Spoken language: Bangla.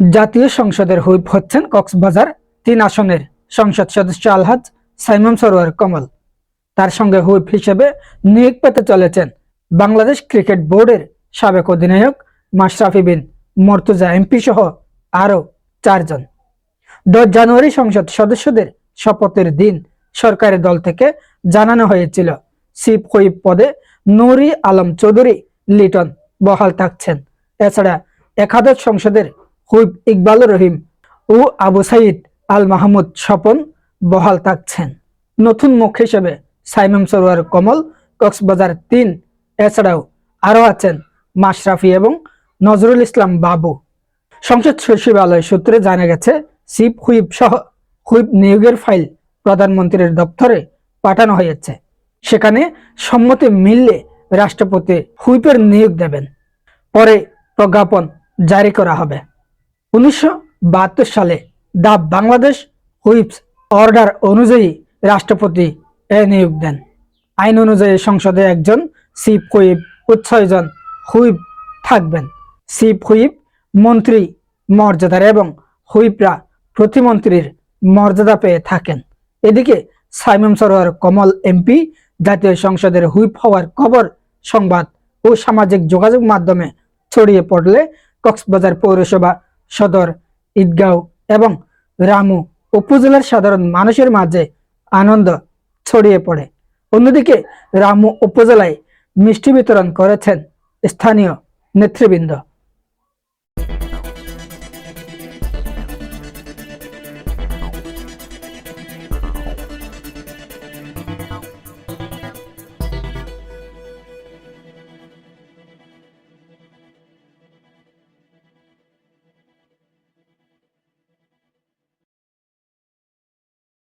জাতীয় সংসদের হুইপ হচ্ছেন কক্সবাজার তিন আসনের সংসদ সদস্য আলহাজ সাইমন সরোয়ার কমল। তার সঙ্গে হুইপ হিসেবে নিয়োগ পেতে চলেছেন বাংলাদেশ ক্রিকেট বোর্ডের সাবেক অধিনায়ক মাশরাফি বিন মর্তুজা এমপি সহ আরও চারজন। দশ জানুয়ারি সংসদ সদস্যদের শপথের দিন সরকারের দল থেকে জানানো হয়েছিল চিফ হুইপ পদে নুরি আলম চৌধুরী লিটন বহাল থাকছেন। এছাড়া একাদশ সংসদের হুইপ ইকবালুর রহিম ও আবু সাইদ আল মাহমুদ স্বপন বহাল থাকছেন। নতুন মুখ হিসেবে সাইমম সরোয়ার কমল, কক্সবাজার তিন, এছাড়াও আরও আছেন মাশরাফি এবং নজরুল ইসলাম বাবু। সংসদ সচিবালয় সূত্রে জানা গেছে চিফ হুইপ সহ হুইপ নিয়োগের ফাইল প্রধানমন্ত্রীর দপ্তরে পাঠানো হয়েছে। সেখানে সম্মতি মিললে রাষ্ট্রপতি হুইপের নিয়োগ দেবেন। পরে প্রজ্ঞাপন জারি করা হবে। উনিশশো বাহাত্তর সালে দা বাংলাদেশ হুইপস অর্ডার অনুযায়ী রাষ্ট্রপতি এ নিয়োগ দেন। আইন অনুযায়ী সংসদে একজন চিফ হুইপ ও ছয়জন হুইপ থাকবেন। চিফ হুইপ মন্ত্রী মর্যাদার এবং হুইপরা প্রতিমন্ত্রীর মর্যাদা পেয়ে থাকেন। এদিকে সাইমন সরোয়ার কমল এমপি, জাতীয় সংসদের হুইপ হওয়ার খবর, সংবাদ ও সামাজিক যোগাযোগ মাধ্যমে ছড়িয়ে পড়লে কক্সবাজার পৌরসভা সদর, ঈদগাঁও এবং রামু উপজেলার সাধারণ মানুষের মাঝে আনন্দ ছড়িয়ে পড়ে। অন্যদিকে রামু উপজেলায় মিষ্টি বিতরণ করেছেন স্থানীয় নেতৃবৃন্দ।